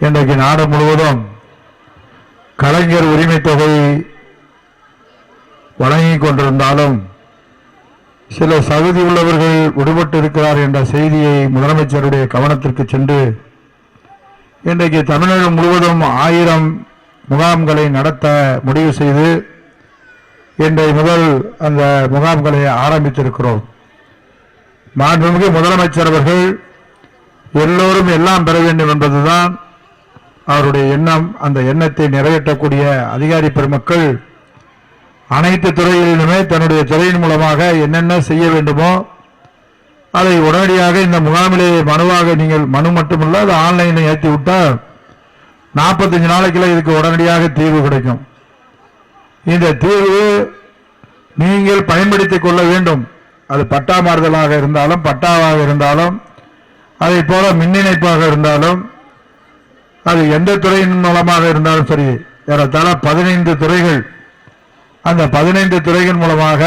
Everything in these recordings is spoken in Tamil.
இன்றைக்கு நாடு முழுவதும் கலைஞர் உரிமை தொகை வழங்கிக் கொண்டிருந்தாலும் சில சகுதி உள்ளவர்கள் விடுபட்டு இருக்கிறார் என்ற செய்தியை முதலமைச்சருடைய கவனத்திற்கு சென்று இன்றைக்கு தமிழகம் முழுவதும் ஆயிரம் முகாம்களை நடத்த முடிவு செய்து இன்றைய முதல் அந்த முகாம்களை ஆரம்பித்திருக்கிறோம். மாண்புமிகு முதலமைச்சர் அவர்கள் எல்லோரும் எல்லாம் பெற வேண்டும் என்பதுதான் அவருடைய எண்ணம் அந்த எண்ணத்தை நிறைவேற்றக்கூடிய அதிகாரி பெருமக்கள் அனைத்து துறைகளிலுமே தன்னுடைய துறையின் மூலமாக என்னென்ன செய்ய வேண்டுமோ அதை உடனடியாக இந்த முகாமிலே மனுவாக நீங்கள் மனு மட்டுமல்ல அது ஆன்லைனில் ஏற்றி விட்டால் நாற்பத்தஞ்சு நாளைக்குள்ள இதுக்கு உடனடியாக தீர்வு கிடைக்கும். இந்த தீர்வு நீங்கள் பயன்படுத்திக் கொள்ள வேண்டும். அது பட்டா மாறுதலாக இருந்தாலும் பட்டாவாக இருந்தாலும் அதை போல மின் இணைப்பாக இருந்தாலும் அது எந்த துறையின் மூலமாக இருந்தாலும் சரி ஏறத்தாழ பதினைந்து துறைகள். அந்த பதினைந்து துறைகள் மூலமாக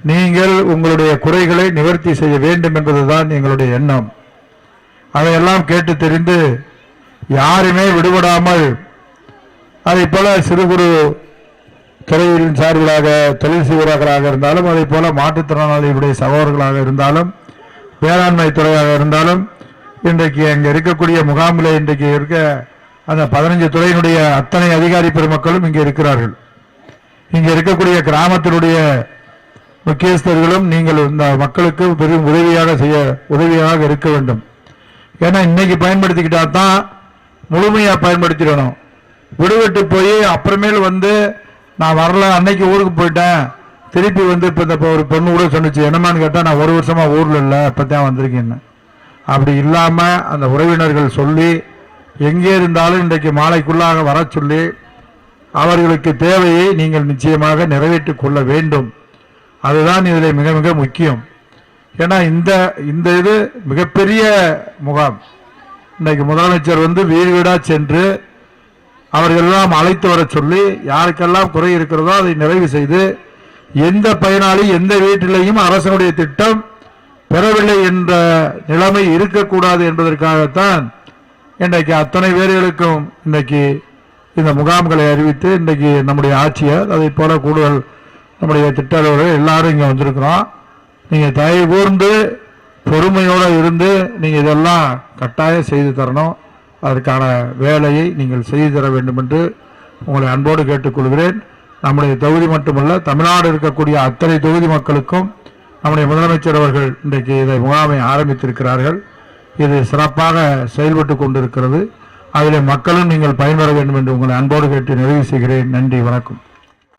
நீங்கள் உங்களுடைய குறைகளை நிவர்த்தி செய்ய வேண்டும் என்பதுதான் எங்களுடைய எண்ணம். அதையெல்லாம் கேட்டு தெரிந்து யாருமே விடுபடாமல் அதை போல சிறு குறு துறையின் சார்பிலாக தொழில் செய்வர்களாக இருந்தாலும் அதே போல மாற்றுத்திறனாளிகளுடைய சகோதரர்களாக இருந்தாலும் வேளாண்மை துறையாக இருந்தாலும் இன்றைக்கு அங்கே இருக்கக்கூடிய முகாமில் இன்றைக்கு இருக்க அந்த பதினஞ்சு துறையினுடைய அத்தனை அதிகாரி பெருமக்களும் இங்கே இருக்கிறார்கள். இங்கே இருக்கக்கூடிய கிராமத்தினுடைய முக்கியஸ்தர்களும் நீங்கள் இந்த மக்களுக்கு பெரும் உதவியாக செய்ய உதவியாக இருக்க வேண்டும். ஏன்னா இன்னைக்கு பயன்படுத்திக்கிட்டா தான் முழுமையாக பயன்படுத்திடணும். விடுவிட்டு போய் அப்புறமேல் வந்து நான் வரல அன்னைக்கு ஊருக்கு போயிட்டேன். திருப்பி வந்து இப்போ இந்த இப்போ ஒரு பொண்ணு கூட சொன்னிச்சு என்னமான்னு கேட்டால் நான் ஒரு வருஷமாக ஊரில் இல்லை இப்போ தான் வந்திருக்கேன்னு. அப்படி இல்லாமல் அந்த உறவினர்கள் சொல்லி எங்கே இருந்தாலும் இன்றைக்கு மாலைக்குள்ளாக வர சொல்லி அவர்களுக்கு தேவையை நீங்கள் நிச்சயமாக நிறைவேற்றி கொள்ள வேண்டும். அதுதான் இதில் மிக மிக முக்கியம். ஏன்னா இந்த இந்த இது மிகப்பெரிய முகாம். இன்றைக்கு முதலமைச்சர் வந்து வீடு வீடாக சென்று அவர்களெல்லாம் அழைத்து வர சொல்லி யாருக்கெல்லாம் குறை இருக்கிறதோ அதை நிறைவு செய்து எந்த பயனாளி எந்த வீட்டிலையும் அரசனுடைய திட்டம் பெறவில்லை என்ற நிலைமை இருக்கக்கூடாது என்பதற்காகத்தான் இன்றைக்கு அத்தனை பேர்களுக்கும் இன்றைக்கு இந்த முகாம்களை அறிவித்து இன்றைக்கு நம்முடைய ஆட்சியர் அதை போல கூடுதல் நம்முடைய திட்ட எல்லாரும் இங்கே வந்திருக்கிறோம். நீங்கள் தயவு கூர்ந்து பொறுமையோடு இருந்து நீங்கள் இதெல்லாம் கட்டாயம் செய்து தரணும். அதற்கான வேலையை நீங்கள் செய்து தர வேண்டும் என்று உங்களை அன்போடு கேட்டுக்கொள்கிறேன். நம்முடைய தொகுதி மட்டுமல்ல தமிழ்நாடு இருக்கக்கூடிய அத்தனை தொகுதி மக்களுக்கும் நம்முடைய முதலமைச்சர் அவர்கள் இன்றைக்கு இதை முகாமை ஆரம்பித்திருக்கிறார்கள். இது சிறப்பாக செயல்பட்டு கொண்டிருக்கிறது. அதில் மக்களும் நீங்கள் பயன்பெற வேண்டும் என்று உங்களை அன்போடு கேட்டு நிறைவு செய்கிறேன். நன்றி வணக்கம்.